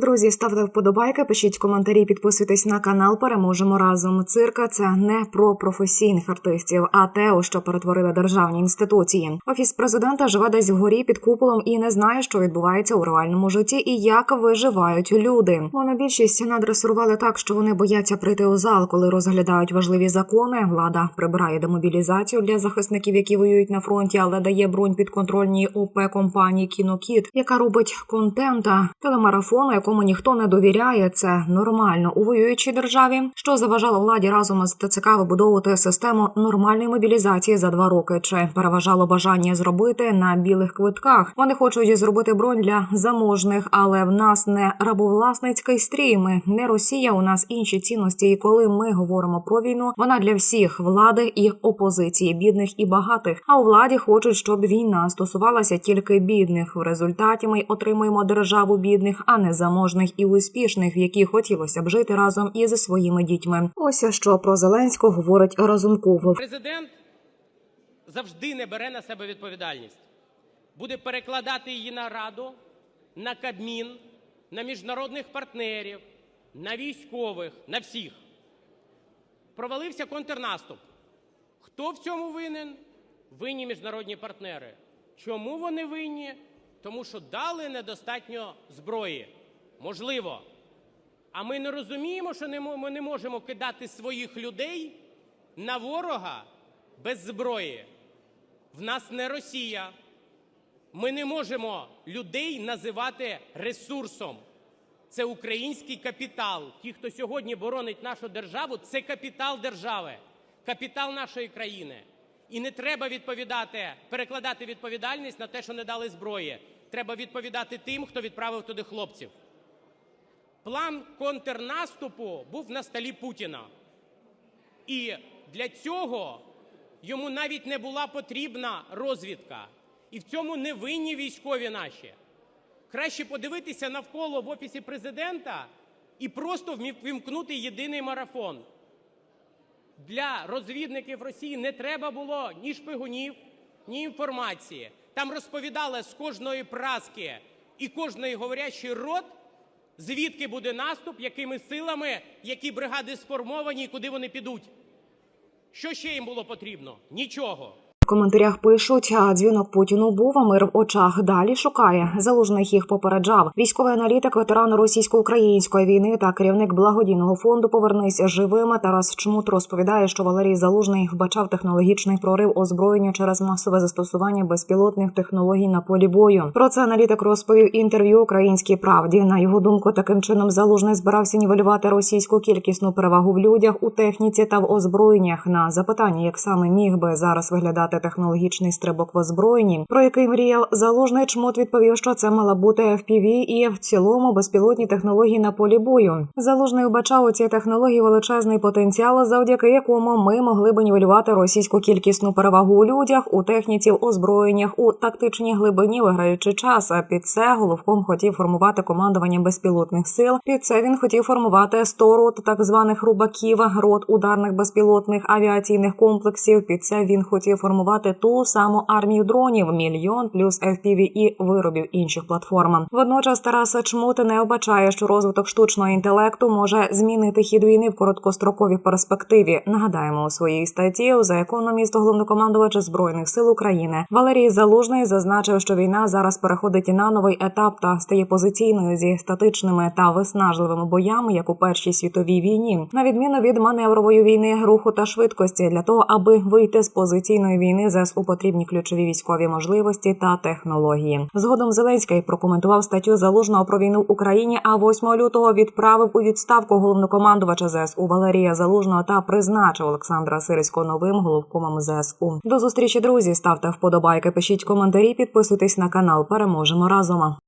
Друзі, ставте вподобайки, пишіть коментарі, підписуйтесь на канал. Переможемо разом. Цирка це не про професійних артистів, а те, у що перетворили державні інституції. Офіс президента живе десь вгорі під куполом і не знає, що відбувається у реальному житті і як виживають люди. Монобільшість надресурували так, що вони бояться прийти у зал, коли розглядають важливі закони. Влада прибирає демобілізацію для захисників, які воюють на фронті, але дає бронь підконтрольній ОП компанії Кінокіт, яка робить контента телемарафону, якому ніхто не довіряє. Це нормально у воюючій державі, що заважало владі разом з ТЦК вибудовувати систему нормальної мобілізації за два роки. Чи переважало бажання зробити на білих квитках? Вони хочуть зробити бронь для заможних, але в нас не рабовласницький стрій. Ми не Росія. У нас інші цінності. І коли ми говоримо про війну, вона для всіх влади і опозиції, бідних і багатих. А у владі хочуть, щоб війна стосувалася тільки бідних. В результаті ми отримуємо державу бідних, а не заможних і успішних, в якій хотілося б жити разом із своїми дітьми. Ось що про Зеленського говорить Разумков. Президент завжди не бере на себе відповідальність. Буде перекладати її на Раду, на Кабмін, на міжнародних партнерів, на військових, на всіх. Провалився контрнаступ. Хто в цьому винен? Винні міжнародні партнери. Чому вони винні? Тому що дали недостатньо зброї. Можливо. А ми не розуміємо, що ми не можемо кидати своїх людей на ворога без зброї. В нас не Росія. Ми не можемо людей називати ресурсом. Це український капітал. Ті, хто сьогодні боронить нашу державу, це капітал держави, капітал нашої країни. І не треба відповідати, перекладати відповідальність на те, що не дали зброї. Треба відповідати тим, хто відправив туди хлопців. План контрнаступу був на столі Путіна. І для цього йому навіть не була потрібна розвідка. І в цьому не винні військові наші. Краще подивитися навколо в офісі президента і просто вімкнути єдиний марафон. Для розвідників Росії не треба було ні шпигунів, ні інформації. Там розповідали з кожної праски і кожної говорящий рот, звідки буде наступ, якими силами, які бригади сформовані і куди вони підуть. Що ще їм було потрібно? Нічого. Коментарях пишуть, а дзвінок Путіну був, а мир в очах далі шукає. Залужних їх попереджав. Військовий аналітик, ветеран російсько-української війни та керівник благодійного фонду Повернись живими. Тарас Чмут розповідає, що Валерій Залужний вбачав технологічний прорив озброєння через масове застосування безпілотних технологій на полі бою. Про це аналітик розповів інтерв'ю Українській правді. На його думку, таким чином залужний збирався нівелювати російську кількісну перевагу в людях у техніці та в озброєннях. На запитання, як саме міг би зараз виглядати технологічний стрибок в озброєнні, про який мріяв залужний чмут відповів, що це мала бути FPV і в цілому безпілотні технології на полі бою. Залужний вбачав у цій технології величезний потенціал, завдяки якому ми могли б нівелювати російську кількісну перевагу у людях, у техніці, в озброєннях, у тактичній глибині, виграючи час. А під це головком хотів формувати командування безпілотних сил. Під це він хотів формувати 100 рот так званих рубаків, рот ударних безпілотних авіаційних комплексів. Під це він хотів формувати ту саму армію дронів, мільйон плюс FPV і виробів інших платформ. Водночас Тарас Чмут не вбачає, що розвиток штучного інтелекту може змінити хід війни в короткостроковій перспективі. Нагадаємо у своїй статті за економіст головнокомандувач збройних сил України Валерій Залужний зазначив, що війна зараз переходить на новий етап та стає позиційною зі статичними та виснажливими боями, як у першій світовій війні, на відміну від маневрової війни, руху та швидкості, для того, аби вийти з позиційної війни, ЗСУ потрібні ключові військові можливості та технології. Згодом Зеленський прокоментував статтю залужного про війну в Україні. А 8 лютого відправив у відставку головнокомандувача ЗСУ Валерія Залужного та призначив Олександра Сирського новим головкомом ЗСУ. До зустрічі, друзі. Ставте вподобайки, пишіть коментарі, підписуйтесь на канал. Переможемо разом.